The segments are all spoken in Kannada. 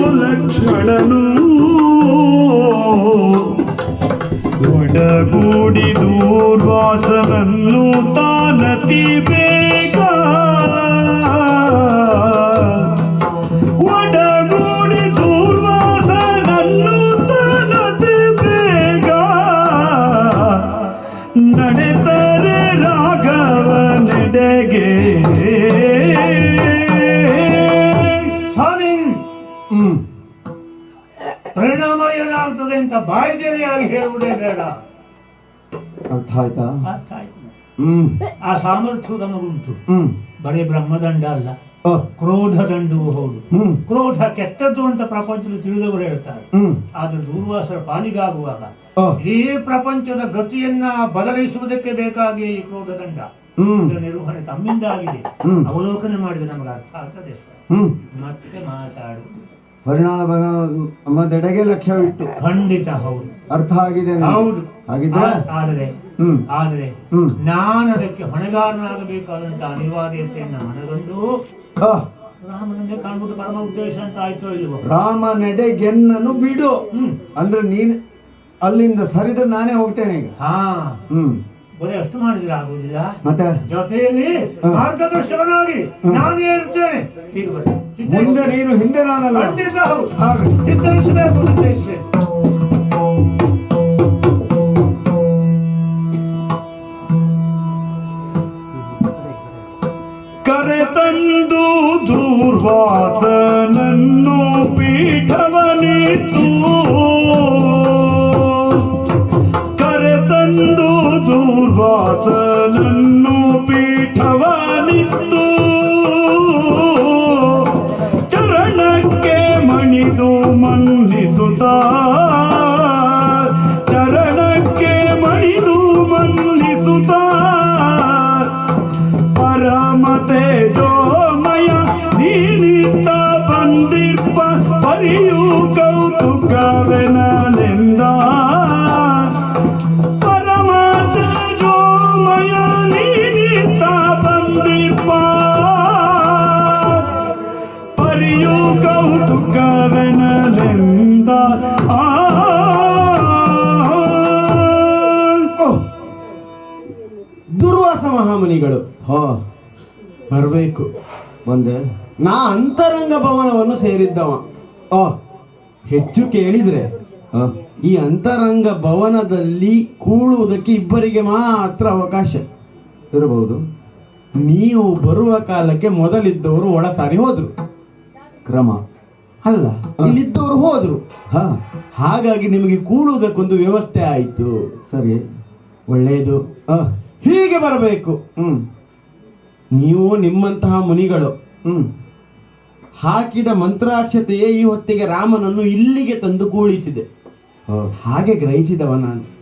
ಲಕ್ಷ್ಮಣನು. ಒಡಗೂಡಿ ದೂರ್ವಾಸನನ್ನು ತಾನತಿ ಬೇಗ ಪರಿಣಾಮ ಏನಾಗ್ತದೆ ಅಂತ ಯಾರು ಹೇಳುವುದೇ ಬೇಡ. ಅರ್ಥ ಆಯ್ತಾ ಅರ್ಥ ಆಯ್ತು ಆ ಸಾಮರ್ಥ್ಯ ನಮಗುಂಟು. ಬರೀ ಬ್ರಹ್ಮದಂಡ ಅಲ್ಲ. ಕ್ರೋಧ ದಂಡವೂ ಹೌದು. ಕ್ರೋಧ ಕೆಟ್ಟದ್ದು ಅಂತ ಪ್ರಪಂಚದಲ್ಲಿ ತಿಳಿದವರು ಹೇಳ್ತಾರೆ. ಆದ್ರೆ ದೂರ್ವಾಸರ ಪಾಲಿಗಾಗುವಾಗ ಈ ಪ್ರಪಂಚದ ಗತಿಯನ್ನ ಬದಲಿಸುವುದಕ್ಕೆ ಬೇಕಾಗಿ ಈ ಕ್ರೋಧ ದಂಡ. ನಿರ್ವಹಣೆ ತಮ್ಮಿಂದ ಆಗಿದೆ. ಅವಲೋಕನೆ ಮಾಡಿದ್ರೆ ನಮಗೆ ಅರ್ಥ ಆಗ್ತದೆ. ಮತ್ತೆ ಮಾತಾಡುವುದು. ಪರಿಣಾಮ ನಮ್ಮದೆಡೆಗೆ ಲಕ್ಷ್ಯವಿಟ್ಟು. ಖಂಡಿತ ಹೌದು. ಅರ್ಥ ಆಗಿದೆ ಹೌದು. ಹಾಗಿದ್ರೆ? ಆದರೆ ಆದರೆ ನಾನು ಅದಕ್ಕೆ ಹೊಣೆಗಾರನಾಗಬೇಕಾದಂತ ಅನಿವಾರ್ಯತೆಯನ್ನು ಆ, ರಾಮನನ್ನೇ ಕಾಣುವುದು ಪರಮ ಉದ್ದೇಶ ಅಂತ ಆಯ್ತೋ ಇಲ್ವೋ? ರಾಮ ನೆಡೆಗೆನ್ನನು ಬಿಡು. ಅಂದ್ರೆ ನೀನ್ ಅಲ್ಲಿಂದ ಸರಿದ್ರೆ ನಾನೇ ಹೋಗ್ತೇನೆ ಈಗ. ಹಾ. ಹ್ಮ್. ಬರೀ ಅಷ್ಟು ಮಾಡಿದ್ರೆ ಆಗುದಿಲ್ಲ ಮತ್ತೆ? ಜೊತೆಯಲ್ಲಿ. ಮಾರ್ಗದರ್ಶಕನಾಗಿ ನಾನೇ ಇರ್ತೇನೆ. ಹೀಗೆ ಬರ್ತೇನೆ ಮುಂದೆ ನೀನು ಹಿಂದೆ ನಾನಲ್ಲ. ಖಂಡಿತ ಹೌದು. ದುರ್ವಾಸ ಮಹಾಮುನಿಗಳು. ಹೋ ಬರಬೇಕು. ಮುಂದೆ ನಾ ಅಂತರಂಗ ಭವನವನ್ನು ಸೇರಿದ್ದವ. ಓ ಹೆಚ್ಚು ಕೇಳಿದ್ರೆ ಈ ಅಂತರಂಗ ಭವನದಲ್ಲಿ ಕೂಳುವುದಕ್ಕೆ ಇಬ್ಬರಿಗೆ ಮಾತ್ರ ಅವಕಾಶ. ಇರಬಹುದು. ನೀವು ಬರುವ ಕಾಲಕ್ಕೆ ಮೊದಲಿದ್ದವರು ಒಳ ಸಾರಿ ಹೋದ್ರು. ಕ್ರಮ. ಅಲ್ಲ ಇಲ್ಲಿದ್ದವರು ಹೋದ್ರು. ಹಾ. ಹಾಗಾಗಿ ನಿಮಗೆ ಕೂಳುವುದಕ್ಕೊಂದು ವ್ಯವಸ್ಥೆ ಆಯಿತು. ಸರಿ. ಒಳ್ಳೆಯದು ಹೀಗೆ ಬರಬೇಕು. ಹ್ಮ್. ನೀವು ನಿಮ್ಮಂತಹ ಮುನಿಗಳು ಹ್ಮ್. ಹಾಕಿದ ಮಂತ್ರಾಕ್ಷತೆಯೇ ಈ ಹೊತ್ತಿಗೆ ರಾಮನನ್ನು ಇಲ್ಲಿಗೆ ತಂದು ಕೂಳಿಸಿದೆ. ಹಾಗೆ ಗ್ರಹಿಸಿದವ ನಾನು.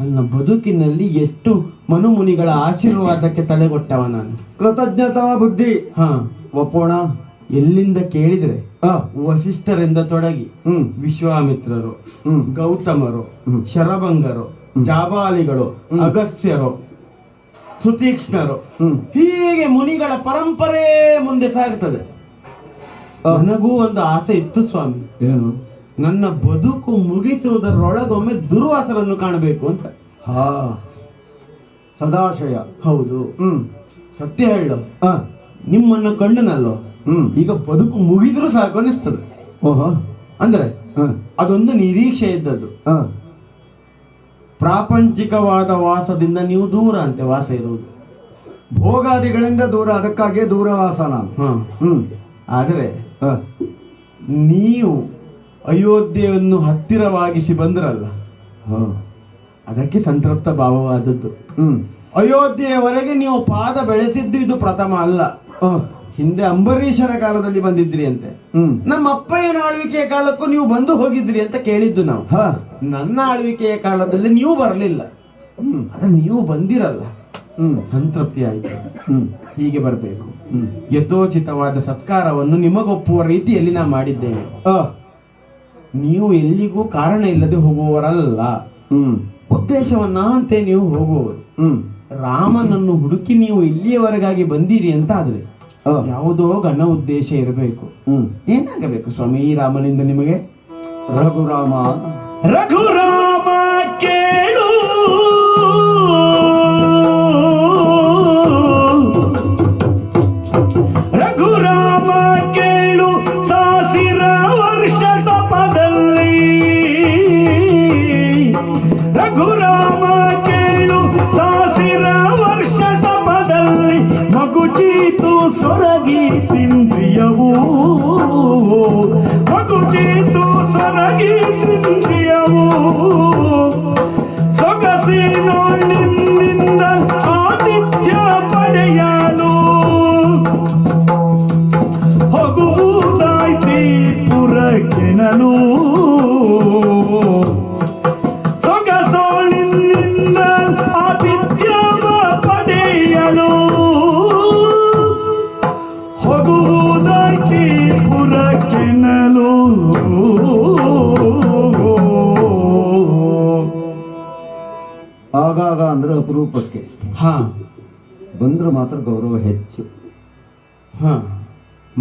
ನನ್ನ ಬದುಕಿನಲ್ಲಿ ಎಷ್ಟು ಮನುಮುನಿಗಳ ಆಶೀರ್ವಾದಕ್ಕೆ ತಲೆಗೊಟ್ಟವ ನಾನು. ಕೃತಜ್ಞತಾ ಬುದ್ಧಿ. ಹಾ. ಒಪ್ಪೋಣ. ಎಲ್ಲಿಂದ ಕೇಳಿದ್ರೆ ಆ, ವಸಿಷ್ಠರಿಂದ ತೊಡಗಿ ಹ್ಮ್. ವಿಶ್ವಾಮಿತ್ರರು ಹ್ಮ್. ಗೌತಮರು. ಶರಭಂಗರು ಜಾಬಾಲಿಗಳು ಹ್ಮ್. ಸುತೀಕ್ಷ್ಣರು ಹೀಗೆ ಮುನಿಗಳ ಪರಂಪರೆ ಮುಂದೆ ಸಾಗ್ತದೆ ನನಗೂ ಒಂದು ಆಸೆ ಇತ್ತು ಸ್ವಾಮಿ. ಏನು? ನನ್ನ ಬದುಕು ಮುಗಿಸುವುದರೊಳಗೊಮ್ಮೆ ದುರ್ವಾಸರನ್ನು ಕಾಣಬೇಕು ಅಂತ. ಹಾ. ಸದಾಶಯ. ಹೌದು. ಹ್ಮ್. ಸತ್ಯ ಹೇಳು. ನಿಮ್ಮನ್ನು ಕಂಡನಲ್ಲೋ? ಹ್ಮ್. ಈಗ ಬದುಕು ಮುಗಿದ್ರು ಸಾಕು ಅನಿಸ್ತದೆ ಓಹೋ. ಅಂದ್ರೆ ಅದೊಂದು ನಿರೀಕ್ಷೆ ಇದ್ದದ್ದು. ಪ್ರಾಪಂಚಿಕವಾದ ವಾಸದಿಂದ ನೀವು ದೂರ ಅಂತೆ ವಾಸ ಇರುವುದು. ಭೋಗಾದಿಗಳಿಂದ ದೂರ ಅದಕ್ಕಾಗಿಯೇ ದೂರವಾಸ ನಾನು ಹ್ಞೂ ಆದರೆ ನೀವು ಅಯೋಧ್ಯೆಯನ್ನು ಹತ್ತಿರವಾಗಿಸಿ ಬಂದ್ರಲ್ಲ ಅದಕ್ಕೆ ಸಂತೃಪ್ತ ಭಾವವಾದದ್ದು. ಹ್ಮ್. ಅಯೋಧ್ಯೆಯವರೆಗೆ ನೀವು ಪಾದ ಬೆಳೆಸಿದ್ದು ಇದು ಪ್ರಥಮ ಅಲ್ಲ. ಹಿಂದೆ ಅಂಬರೀಷನ ಕಾಲದಲ್ಲಿ ಬಂದಿದ್ರಿ ಅಂತೆ. ನಮ್ಮ ಅಪ್ಪಯ್ಯನ ಆಳ್ವಿಕೆಯ ಕಾಲಕ್ಕೂ ನೀವು ಬಂದು ಹೋಗಿದ್ರಿ ಅಂತ ಕೇಳಿದ್ದು ನಾವು. ಹಾ. ನನ್ನ ಆಳ್ವಿಕೆಯ ಕಾಲದಲ್ಲಿ ನೀವು ಬರಲಿಲ್ಲ. ಅದ ನೀವು ಬಂದಿರಲ್ಲ. ಹ್ಮ್. ಸಂತೃಪ್ತಿ ಆಯ್ತು. ಹೀಗೆ ಬರಬೇಕು. ಯಥೋಚಿತವಾದ ಸತ್ಕಾರವನ್ನು ನಿಮಗೊಪ್ಪುವ ರೀತಿಯಲ್ಲಿ ನಾ ಮಾಡಿದ್ದೇನೆ. ನೀವು ಎಲ್ಲಿಗೂ ಕಾರಣ ಇಲ್ಲದೆ ಹೋಗುವವರಲ್ಲ. ಹ್ಮ್. ಉದ್ದೇಶವನ್ನ ಅಂತೆ ನೀವು ಹೋಗುವವರು. ಹ್ಮ್. ರಾಮನನ್ನು ಹುಡುಕಿ ನೀವು ಇಲ್ಲಿಯವರೆಗಾಗಿ ಬಂದಿರಿ ಅಂತ ಆದ್ರೆ. ಯಾವುದೋ ಘನ ಉದ್ದೇಶ ಇರಬೇಕು. ಹ್ಮ್. ಏನಾಗಬೇಕು ಸ್ವಾಮಿ ಈ ರಾಮನಿಂದ ನಿಮಗೆ? ರಘುರಾಮ. ರಘುರಾಮ ಕೇಳು.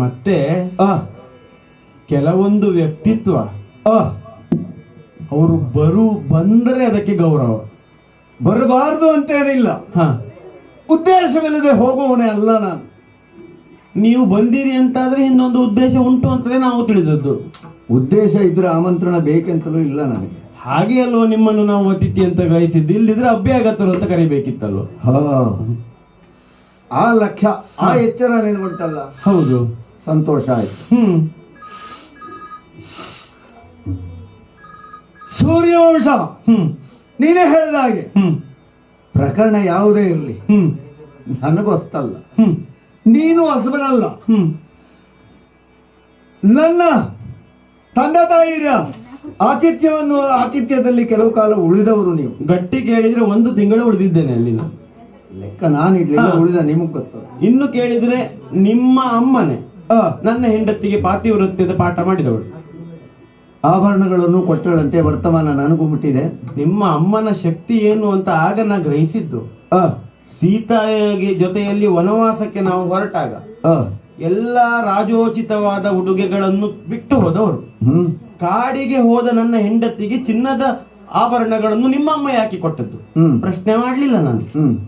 ಮತ್ತೆ ಅ. ಕೆಲವೊಂದು ವ್ಯಕ್ತಿತ್ವ ಅ. ಅವರು ಬರು ಬಂದರೆ ಅದಕ್ಕೆ ಗೌರವ. ಬರಬಾರದು ಅಂತ ಏನಿಲ್ಲ ಹ. ಉದ್ದೇಶವಿಲ್ಲದೆ ಹೋಗುವವನೇ ಅಲ್ಲ ನಾನು. ನೀವು ಬಂದಿರಿ ಅಂತಾದ್ರೆ ಇನ್ನೊಂದು ಉದ್ದೇಶ ಉಂಟು ಅಂತಲೇ ನಾವು ತಿಳಿದದ್ದು. ಉದ್ದೇಶ ಇದ್ರೆ ಆಮಂತ್ರಣ ಬೇಕೆಂತಲೂ ಇಲ್ಲ ನನಗೆ. ಹಾಗೆ ಅಲ್ವೋ ನಿಮ್ಮನ್ನು ನಾವು ಅತಿಥಿ ಅಂತ ಗ್ರಹಿಸಿದ್ದು? ಇಲ್ಲಿದ್ರೆ ಅಭ್ಯಾಗತರು ಅಂತ ಕರಿಬೇಕಿತ್ತಲ್ವ? ಹಾ. ಆ ಲಕ್ಷ್ಯ ಆ ಎಚ್ಚರ ನಿನ್ಗುಂಟಲ್ಲ ಹೌದು. ಸಂತೋಷ ಆಯ್ತು. ಹ್ಮ್. ಸೂರ್ಯವಂಶ. ಹ್ಮ್. ನೀನೇ ಹೇಳಿದ ಹಾಗೆ. ಹ್ಮ್. ಪ್ರಕರಣ ಯಾವುದೇ ಇರಲಿ. ಹ್ಮ್. ನನಗೊಸ್ತಲ್ಲ. ಹ್ಮ್. ನೀನು ಹೊಸಬನಲ್ಲ ಹ್ಮ್. ನನ್ನ ತಂದೆ ತಾಯಿರ ಆತಿಥ್ಯವನ್ನು ಆತಿಥ್ಯದಲ್ಲಿ ಕೆಲವು ಕಾಲ ಉಳಿದವರು ನೀವು. ಗಟ್ಟಿ ಕೇಳಿದ್ರೆ ಒಂದು ತಿಂಗಳು ಉಳಿದಿದ್ದೇನೆ ಅಲ್ಲಿ ನಾನು. ಲೆಕ್ಕ ನಾನು ಇಡ್ಲಿಲ್ಲ ಉಳಿದ ನಿಮಗೆ ಗೊತ್ತು. ಇನ್ನು ಕೇಳಿದ್ರೆ ನಿಮ್ಮ ಅಮ್ಮನೆ. ನನ್ನ ಹೆಂಡತಿಗೆ ಪಾತಿವೃತ್ಯದ ಪಾಠ ಮಾಡಿದವಳು. ಆಭರಣಗಳನ್ನು ಕೊಟ್ಟಳಂತೆ ವರ್ತಮಾನ ನನಗೂ ಮುಟ್ಟಿದೆ. ನಿಮ್ಮ ಅಮ್ಮನ ಶಕ್ತಿ ಏನು ಅಂತ ಆಗ ನಾ ಗ್ರಹಿಸಿದ್ದು. ಆ, ಸೀತಾಗೆ ಜೊತೆಯಲ್ಲಿ ವನವಾಸಕ್ಕೆ ನಾವು ಹೊರಟಾಗ ಆ, ಎಲ್ಲ ರಾಜೋಚಿತವಾದ ಉಡುಗೆಗಳನ್ನು ಬಿಟ್ಟು ಹೋದವರು. ಕಾಡಿಗೆ ಹೋದ ನನ್ನ ಹೆಂಡತಿಗೆ ಚಿನ್ನದ ಆಭರಣಗಳನ್ನು ನಿಮ್ಮ ಅಮ್ಮ ಯಾಕೆ ಕೊಟ್ಟದ್ದು. ಪ್ರಶ್ನೆ ಮಾಡಲಿಲ್ಲ ನಾನು.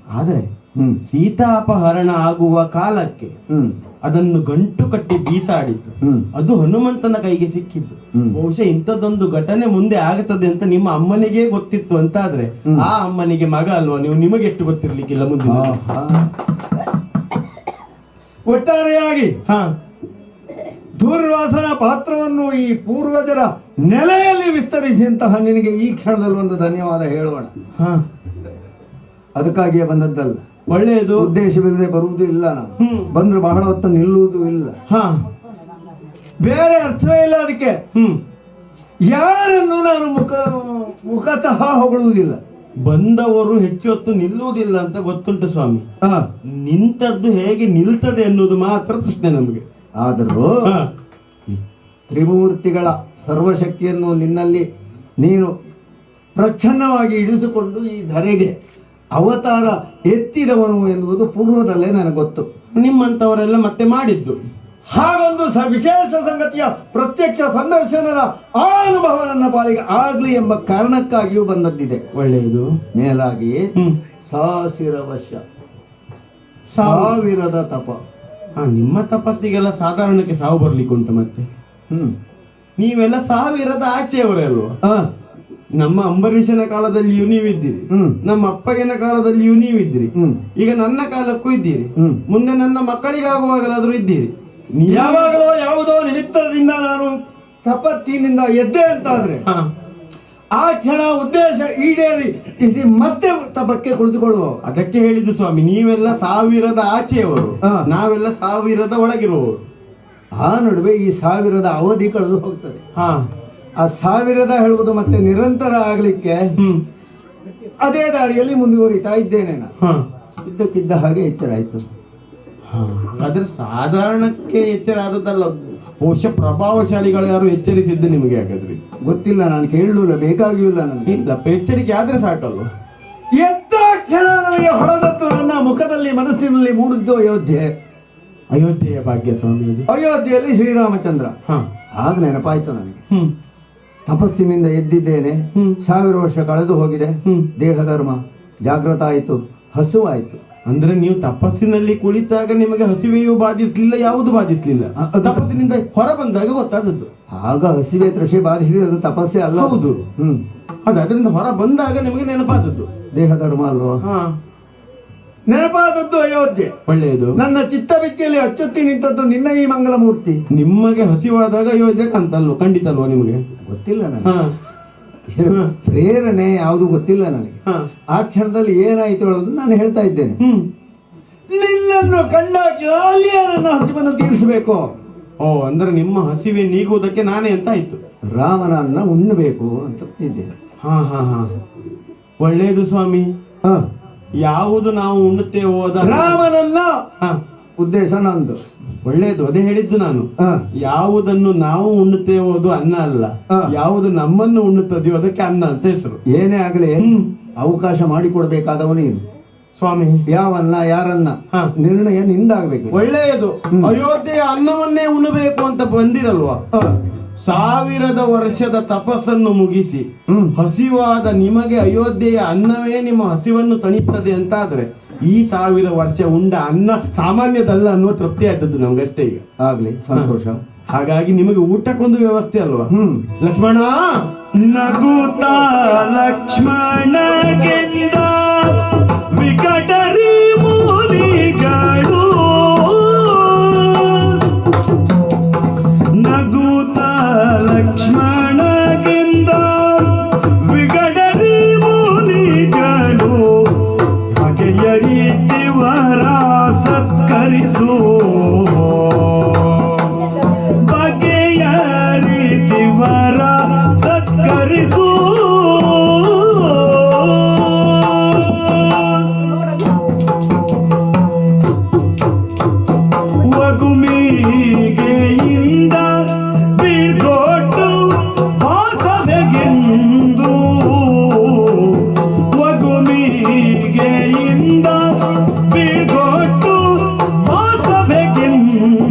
ಆದರೆ ಸೀತಾ ಸೀತಾಪಹರಣ ಆಗುವ ಕಾಲಕ್ಕೆ ಅದನ್ನು ಗಂಟು ಕಟ್ಟಿ ಬೀಸಾಡಿದ್ದು ಅದು ಹನುಮಂತನ ಕೈಗೆ ಸಿಕ್ಕಿದ್ದು ಬಹುಶಃ ಇಂಥದ್ದೊಂದು ಘಟನೆ ಮುಂದೆ ಆಗುತ್ತದೆ ಅಂತ ನಿಮ್ಮ ಅಮ್ಮನಿಗೆ ಗೊತ್ತಿತ್ತು ಅಂತ ಆದ್ರೆ ಆ ಅಮ್ಮನಿಗೆ ಮಗ ಅಲ್ವಾ? ನೀವು ನಿಮಗೆ ಎಷ್ಟು ಗೊತ್ತಿರ್ಲಿಕ್ಕಿಲ್ಲ ಮುಂದಿನ ಆಹಾ. ಒಟ್ಟಾರೆಯಾಗಿ ಹಾ. ದೂರ್ವಾಸನ ಪಾತ್ರವನ್ನು ಈ ಪೂರ್ವಜರ ನೆಲೆಯಲ್ಲಿ ವಿಸ್ತರಿಸಿದಂತಹ ನಿನಗೆ ಈ ಕ್ಷಣದಲ್ಲಿ ಒಂದು ಧನ್ಯವಾದ ಹೇಳೋಣ. ಹಾ. ಅದಕ್ಕಾಗಿಯೇ ಬಂದದ್ದಲ್ಲ. ಒಳ್ಳೆಯದು. ಉದ್ದೇಶವಿಲ್ಲದೆ ಬರುವುದು ಇಲ್ಲ. ಬಂದ್ರೆ ಬಹಳ ಹೊತ್ತು ನಿಲ್ಲುವುದು ಇಲ್ಲ. ಹಾ. ಬೇರೆ ಅರ್ಥವೇ ಇಲ್ಲ ಅದಕ್ಕೆ. ಹ್ಮ್. ಯಾರನ್ನು ನಾನು ಮುಖ ಮುಖತಃ ಹೊಗಳುವುದಿಲ್ಲ. ಬಂದವರು ಹೆಚ್ಚು ಹೊತ್ತು ನಿಲ್ಲುವುದಿಲ್ಲ ಅಂತ ಗೊತ್ತುಂಟು ಸ್ವಾಮಿ. ನಿಂತದ್ದು ಹೇಗೆ ನಿಲ್ತದೆ ಅನ್ನೋದು ಮಾತ್ರ ಪ್ರಶ್ನೆ ನಮಗೆ. ಆದರೂ ತ್ರಿಮೂರ್ತಿಗಳ ಸರ್ವಶಕ್ತಿಯನ್ನು ನಿನ್ನಲ್ಲಿ ನೀನು ಪ್ರಚ್ಛನ್ನವಾಗಿ ಇಳಿಸಿಕೊಂಡು ಈ ಧರೆಗೆ ಅವತಾರ ಎತ್ತಿದವನು ಎನ್ನುವುದು ಪೂರ್ವದಲ್ಲೇ ನನಗೆ ಗೊತ್ತು. ನಿಮ್ಮಂತವರೆಲ್ಲ ಮತ್ತೆ ಮಾಡಿದ್ದು. ಹಾಗೊಂದು ಸ ವಿಶೇಷ ಸಂಗತಿಯ ಪ್ರತ್ಯಕ್ಷ ಸಂದರ್ಶನದ ಆ ಅನುಭವ ನನ್ನ ಪಾಲಿಗೆ ಆಗ್ಲಿ ಎಂಬ ಕಾರಣಕ್ಕಾಗಿಯೂ ಬಂದದ್ದಿದೆ. ಒಳ್ಳೆಯದು. ಮೇಲಾಗಿ ಸಾಸಿರ ವರ್ಷ ಸಾವಿರದ ತಪ. ಹಾ ನಿಮ್ಮ ತಪಸ್ಸಿಗೆಲ್ಲ ಸಾಧಾರಣಕ್ಕೆ ಸಾವು ಬರ್ಲಿಕ್ಕೆ ಉಂಟು ಮತ್ತೆ. ಹ್ಮ್. ನೀವೆಲ್ಲ ಸಾವಿರದ ಆಚೆಯವರೇ ಅಲ್ವಾ? ನಮ್ಮ ಅಂಬರೀಷನ ಕಾಲದಲ್ಲಿಯೂ ನೀವಿದ್ದೀರಿ. ಇದ್ದೀರಿ ನಮ್ಮ ಅಪ್ಪಗಿನ ಕಾಲದಲ್ಲಿಯೂ ನೀವಿದ್ದೀರಿ. ಈಗ ನನ್ನ ಕಾಲಕ್ಕೂ ಇದ್ದೀರಿ. ಮುಂದೆ ನನ್ನ ಮಕ್ಕಳಿಗಾಗುವಾಗಲಾದ್ರೂ ಇದ್ದೀರಿ. ಯಾವಾಗಲೋ ಯಾವುದೋ ನಿಮಿತ್ತದಿಂದ ನಾನು ತಪತ್ತಿನಿಂದ ಎದ್ದೆ ಅಂತಾದ್ರೆ ಹಾ. ಆ ಕ್ಷಣ ಉದ್ದೇಶ ಈಡೇರಿ ಮತ್ತೆ ತಪಕ್ಕೆ ಕುಳಿತುಕೊಳ್ಳುವ ಅದಕ್ಕೆ ಹೇಳಿದ್ದು ಸ್ವಾಮಿ ನೀವೆಲ್ಲ ಸಾವಿರದ ಆಚೆಯವರು. ನಾವೆಲ್ಲ ಸಾವಿರದ ಒಳಗಿರುವವರು. ಆ ನಡುವೆ ಈ ಸಾವಿರದ ಅವಧಿ ಕಳೆದು ಹೋಗ್ತದೆ. ಹಾ. ಆ ಸಾವಿರದ ಹೇಳುವುದು ಮತ್ತೆ ನಿರಂತರ ಆಗ್ಲಿಕ್ಕೆ ಅದೇ ದಾರಿಯಲ್ಲಿ ಮುಂದುವರಿತಾ ಇದ್ದೇನೆ ನಾನು. ಇದ್ದಕ್ಕಿದ್ದ ಹಾಗೆ ಎಚ್ಚರ ಆಯ್ತು ಆದ್ರೆ ಸಾಧಾರಣಕ್ಕೆ ಎಚ್ಚರ ಆದದ್ದಲ್ಲ ಬಹುಶಃ ಪ್ರಭಾವಶಾಲಿಗಳು ಯಾರು ಎಚ್ಚರಿಸಿದ್ದು ನಿಮಗೆ ಹಾಗಾದ್ರೆ? ಗೊತ್ತಿಲ್ಲ ನಾನು ಕೇಳಲಿಲ್ಲ ಬೇಕಾಗಿಲ್ಲ ನನಗೆ. ಇಲ್ಲ ಎಚ್ಚರಿಕೆ ಆದ್ರೆ ಸಾಕಲ್ವ? ಎದ್ದ ಕ್ಷಣ ನನಗೆ ನನ್ನ ಮುಖದಲ್ಲಿ ಮನಸ್ಸಿನಲ್ಲಿ ಮೂಡಿದ್ದು ಅಯೋಧ್ಯೆ. ಅಯೋಧ್ಯೆಯ ಭಾಗ್ಯ ಸ್ವಾಮಿ ಅಯೋಧ್ಯೆಯಲ್ಲಿ ಶ್ರೀರಾಮಚಂದ್ರ. ಹಾ. ಆಗ ನೆನಪಾಯ್ತು ನನಗೆ. ಹ್ಮ್. ತಪಸ್ಸಿನಿಂದ ಎದ್ದಿದ್ದೇನೆ. ಸಾವಿರ ವರ್ಷ ಕಳೆದು ಹೋಗಿದೆ. ದೇಹ ಧರ್ಮ ಜಾಗೃತ ಆಯಿತು ಹಸುವಾಯಿತು ಅಂದ್ರೆ ನೀವು ತಪಸ್ಸಿನಲ್ಲಿ ಕುಳಿತಾಗ ನಿಮಗೆ ಹಸಿವೆಯೂ ಬಾಧಿಸಲಿಲ್ಲ ಯಾವುದು ಬಾಧಿಸಲಿಲ್ಲ? ತಪಸ್ಸಿನಿಂದ ಹೊರ ಬಂದಾಗ ಗೊತ್ತಾದದ್ದು. ಆಗ ಹಸಿವೆ ತೃಷೆ ಬಾಧಿಸಿದ್ರೆ ಅದು ತಪಸ್ಸೇ ಅಲ್ಲ. ಹೌದು. ಹ್ಮ್. ಅದು ಅದರಿಂದ ಹೊರ ಬಂದಾಗ ನಿಮಗೆ ನೆನಪಾದದ್ದು. ದೇಹ ಧರ್ಮ ಅಲ್ವಾ? ಹಾ. ನೆನಪಾದದ್ದು ಅಯೋಧ್ಯೆ. ಒಳ್ಳೆಯದು. ನನ್ನ ಚಿತ್ತವಿತ್ತಿಯಲ್ಲಿ ಅಚ್ಚೊತ್ತಿ ನಿಂತದ್ದು ನಿನ್ನ ಈ ಮಂಗಲ ಮೂರ್ತಿ ನಿಮಗೆ ಹಸಿವಾದಾಗ ಅಯೋಧ್ಯೆ ಕಂತಲ್ವ ಖಂಡಿತಲ್ವ ನಿಮಗೆ? ಗೊತ್ತಿಲ್ಲ ನನಗೆ. ಇದರ ಪ್ರೇರಣೆ ಯಾವುದು ಗೊತ್ತಿಲ್ಲ ನನಗೆ. ಆ ಕ್ಷಣದಲ್ಲಿ ಏನಾಯ್ತು ಹೇಳೋದು ನಾನು ಹೇಳ್ತಾ ಇದ್ದೇನೆ. ನಿನ್ನನ್ನು ಕಂಡಾಗ ಅಲ್ಲಿಯೇ ನನ್ನ ಹಸಿವನ್ನು ತೀರಿಸಬೇಕು. ಓ ಅಂದ್ರೆ ನಿಮ್ಮ ಹಸಿವೆ ನೀಗುವುದಕ್ಕೆ ನಾನೇ ಅಂತ ಆಯ್ತು ರಾಮನನ್ನ ಉಣ್ಣಬೇಕು ಅಂತ ಇದ್ದೇನೆ. ಹಾ ಹಾ ಹಾ. ಒಳ್ಳೆಯದು ಸ್ವಾಮಿ. ಹ. ಯಾವುದು ನಾವು ಉಣ್ಣುತ್ತೇವೋ ಅದ ರಾಮನನ್ನ ಹಾ. ಉದ್ದೇಶ ನಂದು. ಒಳ್ಳೇದು ಅದೇ ಹೇಳಿದ್ದು ನಾನು. ಹ. ಯಾವುದನ್ನು ನಾವು ಉಣ್ಣುತ್ತೇವೋ ಅದು ಅನ್ನ ಅಲ್ಲ. ಯಾವುದು ನಮ್ಮನ್ನು ಉಣ್ಣುತ್ತದೆಯೋ ಅದಕ್ಕೆ ಅನ್ನ ಅಂತ ಹೆಸರು. ಏನೇ ಆಗಲಿ. ಅವಕಾಶ ಮಾಡಿಕೊಡ್ಬೇಕಾದವ ನೀನು. ಸ್ವಾಮಿ. ಯಾವನ್ನ ಯಾರನ್ನ? ಹ. ನಿರ್ಣಯ ನಿಂದಾಗಬೇಕು. ಒಳ್ಳೆಯದು ಅಯೋಧ್ಯೆಯ ಅನ್ನವನ್ನೇ ಉಣ್ಣಬೇಕು ಅಂತ ಬಂದಿರಲ್ವಾ? ಸಾವಿರದ ವರ್ಷದ ತಪಸ್ಸನ್ನು ಮುಗಿಸಿ. ಹಸಿವಾದ ನಿಮಗೆ ಅಯೋಧ್ಯೆಯ ಅನ್ನವೇ ನಿಮ್ಮ ಹಸಿವನ್ನು ತಣಿಸ್ತದೆ ಅಂತಾದ್ರೆ ಈ ಸಾವಿರ ವರ್ಷ ಉಂಡ ಅನ್ನ ಸಾಮಾನ್ಯದಲ್ಲ ಅನ್ನುವ ತೃಪ್ತಿ ಆಯ್ತದ್ದು ನಮ್ಗಷ್ಟೇ ಈಗ. ಆಗ್ಲಿ ಸಂತೋಷ. ಹಾಗಾಗಿ ನಿಮಗೆ ಊಟಕ್ಕೊಂದು ವ್ಯವಸ್ಥೆ ಅಲ್ವಾ? ಹ್ಮ್. ಲಕ್ಷ್ಮಣ? ನಗುತ್ತ ಲಕ್ಷ್ಮಣಗೆಂದ?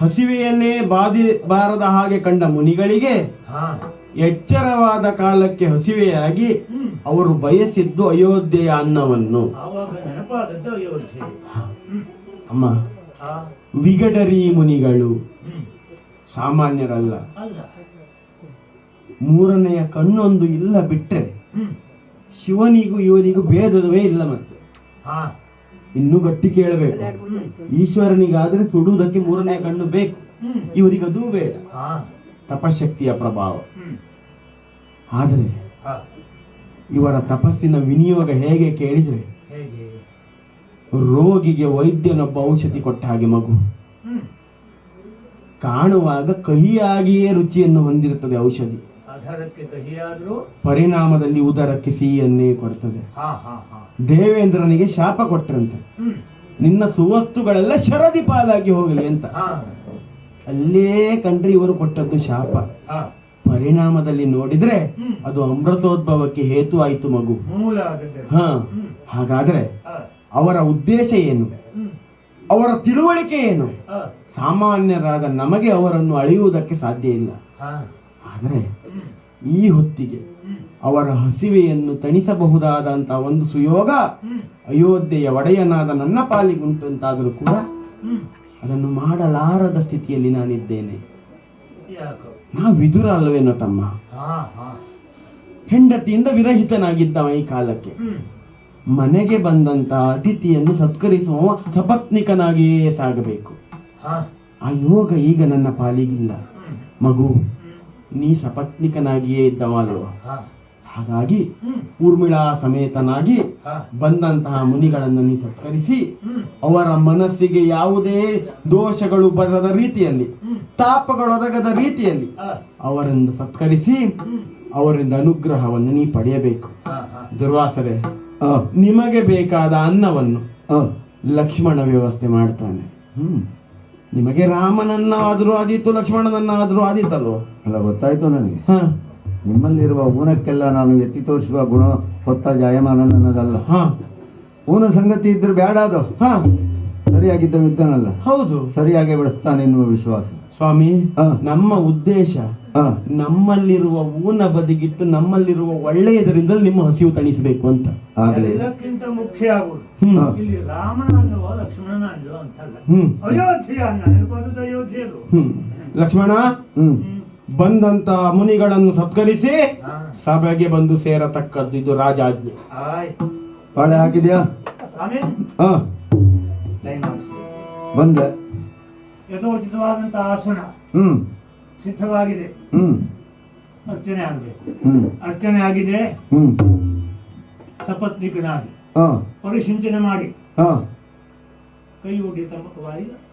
ಹಸಿವೆಯನ್ನೇ ಬಾಧಿ ಬಾರದ ಹಾಗೆ ಕಂಡ ಮುನಿಗಳಿಗೆ ಎಚ್ಚರವಾದ ಕಾಲಕ್ಕೆ ಹಸಿವೆಯಾಗಿ ಅವರು ಬಯಸಿದ್ದು ಅಯೋಧ್ಯೆಯ ಅನ್ನವನ್ನು. ಅಮ್ಮ ವಿಗಡರಿ ಮುನಿಗಳು. ಸಾಮಾನ್ಯರಲ್ಲ. ಮೂರನೆಯ ಕಣ್ಣೊಂದು ಇಲ್ಲ ಬಿಟ್ರೆ ಹ್ಮ್. ಶಿವನಿಗೂ ಇವನಿಗೂ ಭೇದವೇ ಇಲ್ಲ ಮತ್ತೆ. ಇನ್ನು ಗಟ್ಟಿ ಕೇಳಬೇಕು ಈಶ್ವರನಿಗಾದ್ರೆ ಸುಡುವುದಕ್ಕೆ ಮೂರನೇ ಕಣ್ಣು ಬೇಕು. ಇವರಿಗದೂ ಇವರಿಗೆ ಅದೂ ಬೇಡ. ತಪಶಕ್ತಿಯ ಪ್ರಭಾವ. ಆದರೆ ಹಾ. ಇವರ ತಪಸ್ಸಿನ ವಿನಿಯೋಗ ಹೇಗೆ ಕೇಳಿದ್ರೆ ಹೇಗೆ? ರೋಗಿಗೆ ವೈದ್ಯನೊಬ್ಬ ಔಷಧಿ ಕೊಟ್ಟ ಹಾಗೆ ಮಗು. ಕಾಣುವಾಗ ಕಹಿಯಾಗಿಯೇ ರುಚಿಯನ್ನು ಹೊಂದಿರುತ್ತದೆ ಔಷಧಿ. ಆಧಾರಕ್ಕೆ ಕಹಿಯಾದ್ರೂ ಪರಿಣಾಮದಲ್ಲಿ ಉದರಕ್ಕೆ ಸಿಹಿಯನ್ನೇ ಕೊಡ್ತದೆ. ಹಾ ಹಾ ಹಾ. ದೇವೇಂದ್ರನಿಗೆ ಶಾಪ ಕೊಟ್ರಂತೆ. ಹ್ಮ್. ನಿನ್ನ ಸುವಸ್ತುಗಳೆಲ್ಲ ಶರದಿ ಪಾಲಾಗಿ ಹೋಗಲಿ ಅಂತ. ಹಾ. ಅಲ್ಲೇ ಕಂಡ್ರೆ ಇವರು ಕೊಟ್ಟದ್ದು ಶಾಪ. ಹಾ. ಪರಿಣಾಮದಲ್ಲಿ ನೋಡಿದ್ರೆ ಅದು ಅಮೃತೋದ್ಭವಕ್ಕೆ ಹೇತು ಆಯ್ತು ಮಗು. ಮೂಲ ಹ. ಹಾಗಾದ್ರೆ ಅವರ ಉದ್ದೇಶ ಏನು? ಅವರ ತಿಳುವಳಿಕೆ ಏನು? ಸಾಮಾನ್ಯರಾದ ನಮಗೆ ಅವರನ್ನು ಅಳೆಯುವುದಕ್ಕೆ ಸಾಧ್ಯ ಇಲ್ಲ. ಆದರೆ ಈ ಹೊತ್ತಿಗೆ ಅವರ ಹಸಿವೆಯನ್ನು ತಣಿಸಬಹುದಾದಂತ ಒಂದು ಸುಯೋಗ ಅಯೋಧ್ಯೆಯ ಒಡೆಯನಾದ ನನ್ನ ಪಾಲಿಗುಂಟು ಅಂತಾದರೂ ಕೂಡ ಅದನ್ನು ಮಾಡಲಾರದ ಸ್ಥಿತಿಯಲ್ಲಿ ನಾನಿದ್ದೇನೆ. ನಾ ವಿದುರ ಅಲ್ವೇನೋ ತಮ್ಮ? ಹೆಂಡತಿಯಿಂದ ವಿರಹಿತನಾಗಿದ್ದವ ಈ ಕಾಲಕ್ಕೆ. ಮನೆಗೆ ಬಂದಂತ ಅತಿಥಿಯನ್ನು ಸತ್ಕರಿಸುವ ಸಪತ್ನಿಕನಾಗಿಯೇ ಸಾಗಬೇಕು. ಆ ಯೋಗ ಈಗ ನನ್ನ ಪಾಲಿಗಿಲ್ಲ. ಮಗು ನೀ ಸಪತ್ನಿಕನಾಗಿಯೇ ಇದ್ದವಾದಳು. ಹಾಗಾಗಿ ಊರ್ಮಿಳಾ ಸಮೇತನಾಗಿ ಬಂದಂತಹ ಮುನಿಗಳನ್ನು ನೀ ಸತ್ಕರಿಸಿ ಅವರ ಮನಸ್ಸಿಗೆ ಯಾವುದೇ ದೋಷಗಳು ಬರದ ರೀತಿಯಲ್ಲಿ ತಾಪಗಳು ತಾಪಗಳೊದಗದ ರೀತಿಯಲ್ಲಿ ಅವರನ್ನು ಸತ್ಕರಿಸಿ ಅವರಿಂದ ಅನುಗ್ರಹವನ್ನು ನೀ ಪಡೆಯಬೇಕು. ದುರ್ವಾಸರೆ ಆ, ನಿಮಗೆ ಬೇಕಾದ ಅನ್ನವನ್ನು ಆ, ಲಕ್ಷ್ಮಣ ವ್ಯವಸ್ಥೆ ಮಾಡ್ತಾನೆ. ಹ್ಮ್. ನಿಮಗೆ ರಾಮನನ್ನ ಆದರೂ ಆದೀತು ಲಕ್ಷ್ಮಣನನ್ನ ಆದರೂ ಆದೀತಲ್ವ? ಅಲ್ಲ ಗೊತ್ತಾಯ್ತು ನನಗೆ. ಹ. ನಿಮ್ಮಲ್ಲಿರುವ ಊನಕ್ಕೆಲ್ಲ ನಾನು ಎತ್ತಿ ತೋರಿಸುವ ಗುಣ ಹೊತ್ತ ಜಾಯಮಾನ ನನ್ನದಲ್ಲ ಹ. ಊನ ಸಂಗತಿ ಇದ್ರೆ ಬೇಡ ಅದು. ಹ. ಸರಿಯಾಗಿದ್ದ ಇದ್ದನಲ್ಲ ಹೌದು. ಸರಿಯಾಗಿ ಬೆಳೆಸ್ತಾನೆ ಎನ್ನುವ ವಿಶ್ವಾಸ. ಸ್ವಾಮಿ. ನಮ್ಮ ಉದ್ದೇಶ ನಮ್ಮಲ್ಲಿರುವ ಊನ ಬದಿಗಿಟ್ಟು ನಮ್ಮಲ್ಲಿರುವ ಒಳ್ಳೆಯದರಿಂದ ನಿಮ್ಮ ಹಸಿವು ತಣಿಸಬೇಕು ಅಂತ. ಆಗ್ಲಿ. ಎಲ್ಲಕ್ಕಿಂತ ಮುಖ್ಯ ಆಗುವುದು. ಇಲ್ಲಿ ರಾಮನ ಅನ್ನುವ ಲಕ್ಷ್ಮಣನ ಅಂತಲ್ಲ. ಅನ್ನ ಲಕ್ಷ್ಮಣ ಬಂದಂತ ಮುನಿಗಳನ್ನು ಸತ್ಕರಿಸಿ ಸಭೆಗೆ ಬಂದು ಸೇರತಕ್ಕದ್ದು ಇದು ರಾಜಾಜ್ಞೆ. ಆಯ್ತು. ಬಾಳೆ ಹಾಕಿದ್ಯಾ? ಬಂದೆ. ಯಥೋಚಿತವಾದಂತಹ ಆಸನ. ಹ್ಮ್. ಸಿದ್ಧವಾಗಿದೆ. ಹ್ಮ್. ಅರ್ಚನೆ ಆಗಬೇಕು ಹ್ಮ್. ಅರ್ಚನೆ ಆಗಿದೆ. ಹ್ಮ್. ಸಪತ್ನಿಕನಾಗಿ ಹಾ. ಪರಿಸಿಂಚನೆ ಮಾಡಿ. ಹಾ. ಕೈ ಉಡಿ ತಮ್ಮ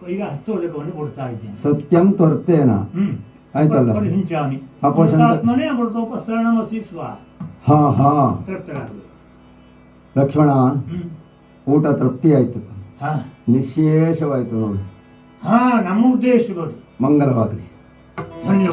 ಕೈಗೆ ಹಸ್ತೋಲಕವನ್ನು ಹಸ್ತೋದಕವನ್ನು ಕೊಡ್ತಾ ಇದ್ದೇನೆ. ಸತ್ಯಂ ತ್ವರ್ತೇನ ಆಯ್ತಲ್ಲ. ಪರಿಹಿಂಚಾಮಿ ಅಪೋಷಣ- ಆತ್ಮನೇ ಅಮೃತೋಪಸ್ತರಣಮಸಿ ಸ್ವ ಹಾ ಹಾ. ತೃಪ್ತರಾಗಬೇಕು ಲಕ್ಷ್ಮಣ ಊಟ ತೃಪ್ತಿ ಆಯ್ತು. ಹಾ. ನಿಶೇಷವಾಯ್ತು ನೋಡಿ. ಹಾ ನಮ್ಮ ಉದ್ದೇಶ ಬದು 달려